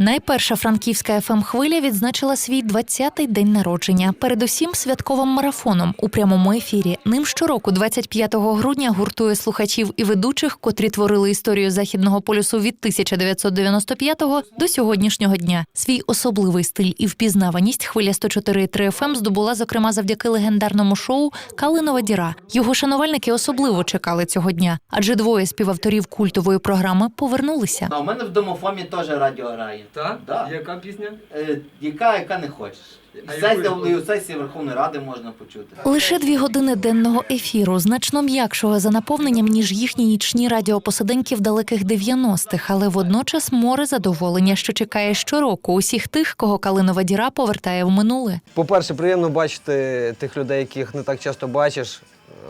Найперша франківська fm хвиля відзначила свій 20-й день народження. Передусім святковим марафоном у прямому ефірі. Ним щороку, 25 грудня, гуртує слухачів і ведучих, котрі творили історію західного полюсу від 1995 до сьогоднішнього дня. Свій особливий стиль і впізнаваність хвиля 104,3 FM здобула зокрема завдяки легендарному шоу Калинова діра. Його шанувальники особливо чекали цього дня, адже двоє співавторів культової програми повернулися. А у мене в домофомі теж радіо грає. Так? Да. Яка пісня? Е, яка, яка не хочеш. А Сесія, якою? у сесії Верховної Ради можна почути. Лише дві години денного ефіру, значно м'якшого за наповненням, ніж їхні нічні радіопосиденьки в далеких 90-х, але водночас море задоволення, що чекає щороку усіх тих, кого Калинова діра повертає в минуле. По-перше, приємно бачити тих людей, яких не так часто бачиш,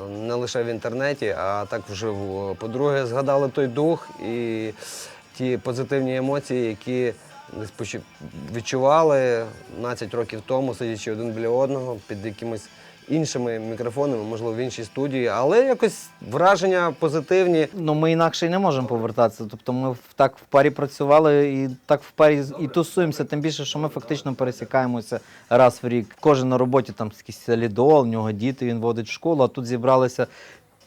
е, не лише в інтернеті, а так вживу. По-друге, згадали той дух і ті позитивні емоції, які десь відчували 12 років тому, сидячи один біля одного під якимись іншими мікрофонами, можливо, в іншій студії, але якось враження позитивні. Ну ми інакше й не можемо повертатися. Тобто ми так в парі працювали і так в парі і тусуємося. Тим більше, що ми фактично пересікаємося раз в рік. Кожен на роботі там якийсь солідол, в нього діти, він водить в школу, а тут зібралися.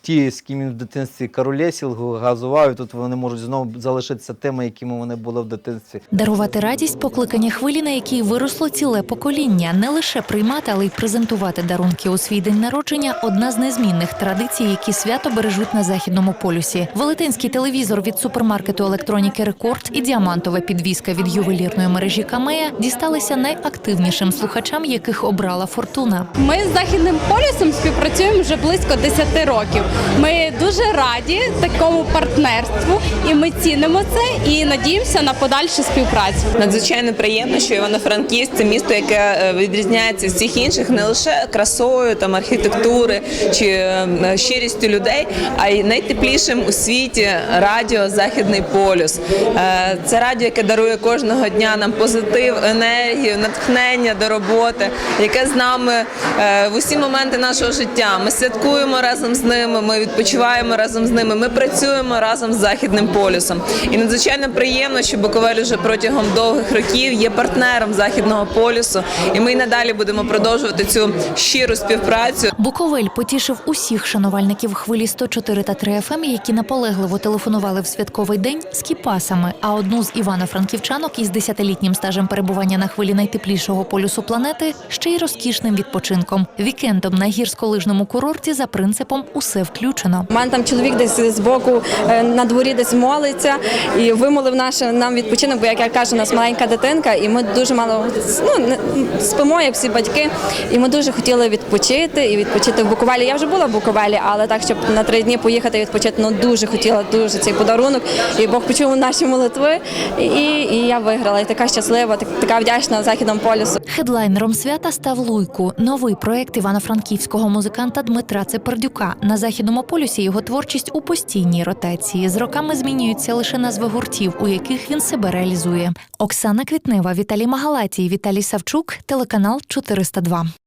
Ті, з ким він в дитинстві карулесіл газував, і тут вони можуть знову залишитися тими, якими вони були в дитинстві. Дарувати радість покликання хвилі, на якій виросло ціле покоління, не лише приймати, але й презентувати дарунки у свій день народження одна з незмінних традицій, які свято бережуть на західному полюсі. Велетенський телевізор від супермаркету електроніки Рекорд і діамантова підвіска від ювелірної мережі Камея дісталися найактивнішим слухачам, яких обрала фортуна. Ми з західним полюсом співпрацюємо вже близько 10 років. Ми дуже раді такому партнерству, і ми цінимо це і надіємося на подальшу співпрацю. Надзвичайно приємно, що Івано-Франківськ це місто, яке е, відрізняється з всіх інших не лише красою, там архітектури чи е, щирістю людей, а й найтеплішим у світі радіо Західний полюс. Е, Це радіо, яке дарує кожного дня нам позитив, енергію, натхнення до роботи, яке з нами е, в усі моменти нашого життя. Ми святкуємо разом з ними, ми відпочиваємо разом з ними, ми працюємо разом з Західним полюсом. І надзвичайно приємно, що Буковель вже протягом довгих років є партнером Західного полюсу, і ми й надалі будемо продовжувати цю щиру співпрацю. Буковель потішив усіх шанувальників хвилі 104 та 3 FM, які наполегливо телефонували в святковий день з кіпасами. А одну з івано-франківчанок із 10-літнім стажем перебування на хвилі найтеплішого полюсу планети ще й розкішним відпочинком. Вікендом на гірськолижному курорті за принципом усе включено. У мене там чоловік десь з боку е, на дворі десь молиться і вимолив наш нам відпочинок, бо як я кажу, у нас маленька дитинка, і ми дуже мало ну, спимо, як всі батьки. І ми дуже хотіли відпочити і відпочити в Буковелі. Я вже була в Буковелі, але так, щоб на три дні поїхати і відпочити, ну дуже хотіла дуже цей подарунок. І Бог почув наші молитви, і, і я виграла. І така щаслива, так- така вдячна західному полюсу. Хедлайнером свята став Луйку, новий проект івано-франківського музиканта Дмитра Цепердюка. На західному полюсі його творчість у постійній ротації. З роками змінюються лише назви гуртів, у яких він себе реалізує. Оксана Квітнева, Віталій Магалатій, Віталій Савчук, телеканал 402.